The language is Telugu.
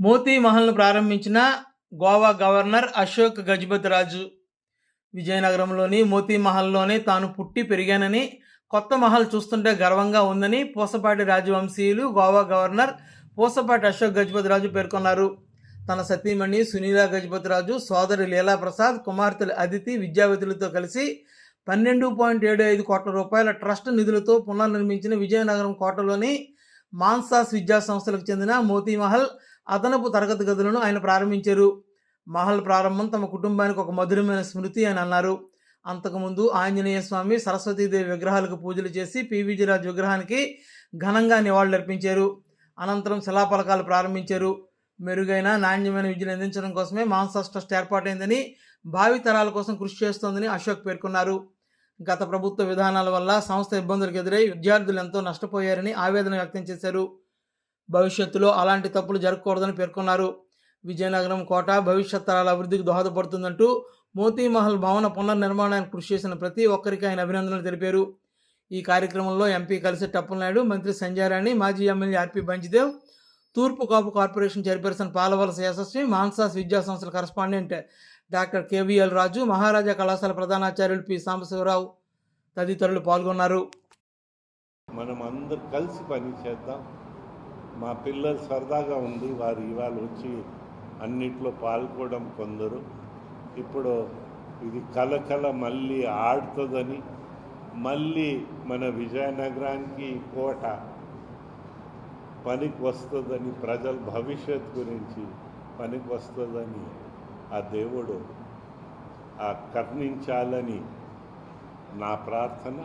మోతీ మహల్ను ప్రారంభించిన గోవా గవర్నర్ అశోక్ గజపతి రాజు. విజయనగరంలోని మోతీ మహల్లోనే తాను పుట్టి పెరిగానని కొత్త మహల్ చూస్తుంటే గర్వంగా ఉందని పూసపాటి రాజవంశీయులు గోవా గవర్నర్ పూసపాటి అశోక్ గజపతి రాజు పేర్కొన్నారు. తన సతీమణి సునీలా గజపతి రాజు సోదరి లీలా ప్రసాద్ కుమార్తెలు అదితి విద్యావతులతో కలిసి పన్నెండు పాయింట్ ఏడు ఐదు కోట్ల రూపాయల ట్రస్ట్ నిధులతో పునర్నిర్మించిన విజయనగరం కోటలోని మాన్సాస్ విద్యా సంస్థలకు చెందిన మోతీ మహల్ అదనపు తరగతి గదులను ఆయన ప్రారంభించారు. మహల్ ప్రారంభం తమ కుటుంబానికి ఒక మధురమైన స్మృతి అని అన్నారు. అంతకుముందు ఆంజనేయ స్వామి సరస్వతీదేవి విగ్రహాలకు పూజలు చేసి పివిజిరాజు విగ్రహానికి ఘనంగా నివాళులర్పించారు అనంతరం శిలాఫలకాలు ప్రారంభించారు. మెరుగైన నాణ్యమైన విద్యను అందించడం కోసమే మాన్సాస్ ట్రస్ట్ ఏర్పాటైందని భావితరాల కోసం కృషి చేస్తోందని అశోక్ పేర్కొన్నారు. గత ప్రభుత్వ విధానాల వల్ల సంస్థ ఇబ్బందులకు ఎదురై విద్యార్థులు ఎంతో నష్టపోయారని ఆవేదన వ్యక్తం చేశారు. భవిష్యత్తులో అలాంటి తప్పులు జరగకూడదని పేర్కొన్నారు. విజయనగరం కోట భవిష్యత్ తరాల అభివృద్ధికి దోహదపడుతుందంటూ మోతీమహల్ భవన పునర్నిర్మాణానికి కృషి చేసిన ప్రతి ఒక్కరికి ఆయన అభినందనలు తెలిపారు. ఈ కార్యక్రమంలో ఎంపీ కలిసి టప్పలనాయుడు మంత్రి సంజారాణి మాజీ MLA R P Banjidev Turpu Kapu corporation chairperson Palavalasa Yashaswi MANSAS విద్యా సంస్థల correspondent doctor K V L Raju Maharaja కళాశాల ప్రధానాచార్యులు పి. సాంబశివరావు తదితరులు పాల్గొన్నారు. మనం అందరు కలిసి పని చేద్దాం. మా పిల్లలు సరదాగా ఉంది వారు ఇవాళ వచ్చి అన్నిట్లో పాల్గొనడం కొందరు. ఇప్పుడు ఇది కలకల మళ్ళీ ఆడుతుందని మళ్ళీ మన విజయనగరానికి కోట పనికి వస్తుందని ప్రజల భవిష్యత్ గురించి పనికి వస్తుందని ఆ దేవుడు ఆ కర్ణించాలని నా ప్రార్థన